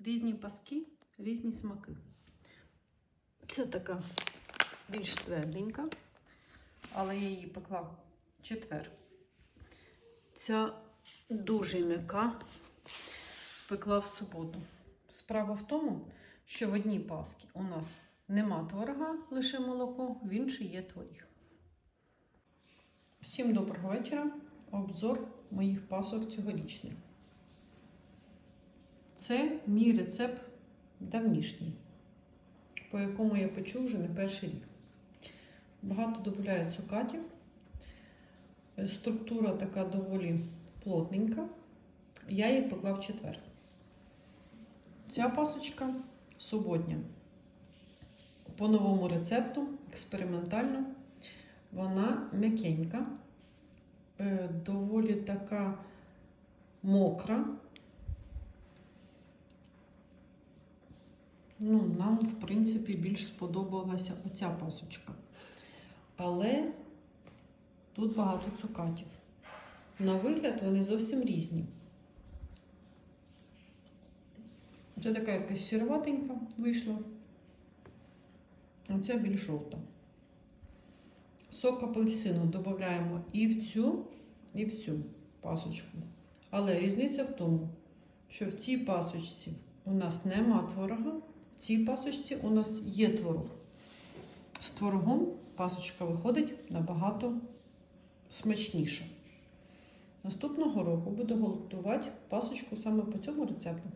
Різні паски, різні смаки. Це така більш тверденька, але я її пекла четвер. Ця дуже м'яка пекла в суботу. Справа в тому, що в одній паски у нас нема творога, лише молоко, в іншій є творіг. Всім доброго вечора. Обзор моїх пасок цьогорічних. Це мій рецепт давнішній, по якому я печу вже не перший рік. Багато додаю цукатів. Структура така доволі плотненька. Я її пекла в четвер. Ця пасочка суботня. По новому рецепту, експериментально, вона м'якенька, е, доволі така мокра. Ну, нам, в принципі, більш сподобалася оця пасочка. Але тут багато цукатів. На вигляд вони зовсім різні. Це така якась сіроватенька вийшла. А ця більш жовта. Сок апельсину додаємо і в цю, і в цю пасочку. Але різниця в тому, що в цій пасочці у нас нема творога, цій пасочці у нас є творог. З творогом пасочка виходить набагато смачніше. Наступного року буду готувати пасочку саме по цьому рецепту.